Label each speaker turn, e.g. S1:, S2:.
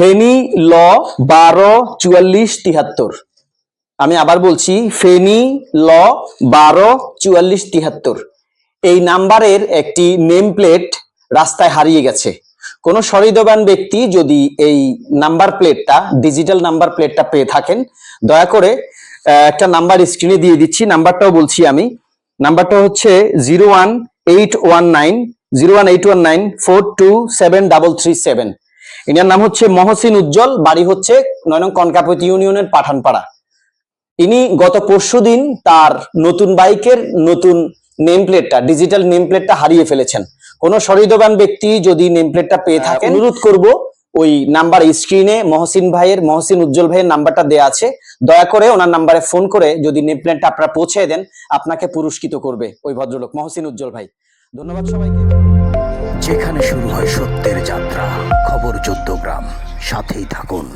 S1: ফেনী, ল, বারো, চুয়াল্লিশ, তিহাত্তর। আমি আবার বলছি, ফেনী, ল, বারো, চুয়াল্লিশ, তিহাত্তর। এই নাম্বারের একটি নেম প্লেট রাস্তায় হারিয়ে গেছে। কোনো সহৃদবান ব্যক্তি যদি এই নাম্বার প্লেটটা, ডিজিটাল নাম্বার প্লেটটা পেয়ে থাকেন, দয়া করে একটা নাম্বার স্ক্রিনে দিয়ে দিচ্ছি, নাম্বারটাও বলছি আমি। নাম্বারটা হচ্ছে zero one eight one nine, zero one eight one nine, four two seven double three seven. এনার নাম হচ্ছে মহসিন উজ্জ্বল বাড়ি হচ্ছে নয় নং কনকাপতি ইউনিয়নের পাঠানপাড়া। ইনি গত পরশুদিন তার নতুন বাইকের নতুন নেম প্লেটটা ডিজিটাল নেম প্লেটটা হারিয়ে ফেলেছেন। কোন সহৃদবান ব্যক্তি যদি নেম প্লেটটা পেয়ে থাকে অনুরোধ করব ওই নাম্বার স্ক্রিনে মহসিন ভাইয়ের মহসিন উজ্জ্বল ভাইয়ের নাম্বারটা দেয়া আছে। দয়া করে ওনার নাম্বারে ফোন করে যদি নেম প্লেটটা আপনারা পৌঁছে দেন আপনাকে পুরস্কৃত করবে ওই ভদ্রলোক মহসিন উজ্জ্বল ভাই। ধন্যবাদ সবাইকে।
S2: যেখানে শুরু হয় সত্যের যাত্রা। খবর চোদ্দ গ্রাম সাথেই থাকুন।